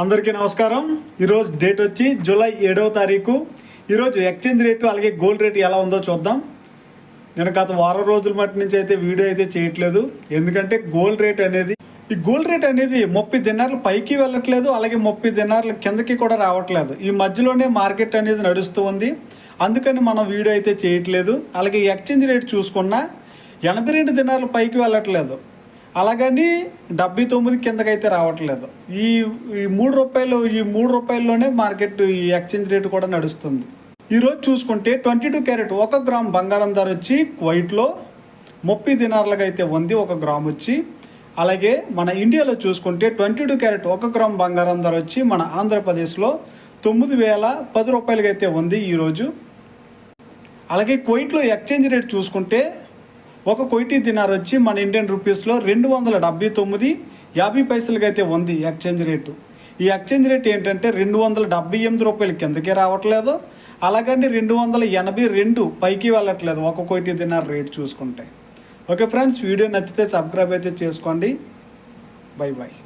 అందరికీ నమస్కారం. ఈరోజు డేట్ వచ్చి జూలై ఏడవ తారీఖు. ఈరోజు ఎక్స్చేంజ్ రేటు అలాగే గోల్డ్ రేటు ఎలా ఉందో చూద్దాం. నేను గత వారం రోజుల మట్టి నుంచి అయితే వీడియో అయితే చేయట్లేదు. ఎందుకంటే గోల్డ్ రేట్ అనేది ఈ గోల్డ్ రేట్ అనేది ముప్పై దినార్లు పైకి వెళ్ళట్లేదు అలాగే ముప్పై దినార్లు కిందకి కూడా రావట్లేదు. ఈ మధ్యలోనే మార్కెట్ అనేది నడుస్తూ ఉంది. అందుకని మనం వీడియో అయితే చేయట్లేదు. అలాగే ఎక్స్చేంజ్ రేట్ చూసుకున్నా ఎనభై రెండు దినార్లు పైకి వెళ్ళట్లేదు. అలాగని డెబ్బై తొమ్మిది కిందకైతే రావట్లేదు. ఈ ఈ మూడు రూపాయలు ఈ మూడు రూపాయల్లోనే మార్కెట్ ఈ ఎక్స్చేంజ్ రేటు కూడా నడుస్తుంది. ఈరోజు చూసుకుంటే ట్వంటీ టూ క్యారెట్ ఒక గ్రామ్ బంగారం ధర వచ్చి వైట్లో ముప్పై దినార్లుగా అయితే ఉంది ఒక గ్రామ్ వచ్చి. అలాగే మన ఇండియాలో చూసుకుంటే ట్వంటీ టూ క్యారెట్ ఒక గ్రామ్ బంగారం ధర వచ్చి మన ఆంధ్రప్రదేశ్లో తొమ్మిది వేల పది రూపాయలకైతే ఉంది ఈరోజు. అలాగే కువైట్లో ఎక్స్చేంజ్ రేట్ చూసుకుంటే ఒక కొయిటీ దినార్ వచ్చి మన ఇండియన్ రూపీస్లో రెండు వందల డెబ్బై తొమ్మిది యాభై పైసలకి అయితే ఉంది ఎక్స్చేంజ్ రేటు. ఈ ఎక్స్చేంజ్ రేట్ ఏంటంటే రెండు వందల డెబ్బై ఎనిమిది రూపాయలు కిందకే రావట్లేదు. అలాగని రెండు వందల ఎనభై రెండు పైకి వెళ్ళట్లేదు ఒక కోటి దినార్ రేట్ చూసుకుంటే. ఓకే ఫ్రెండ్స్ వీడియో నచ్చితే సబ్స్క్రైబ్ అయితే చేసుకోండి. Bye bye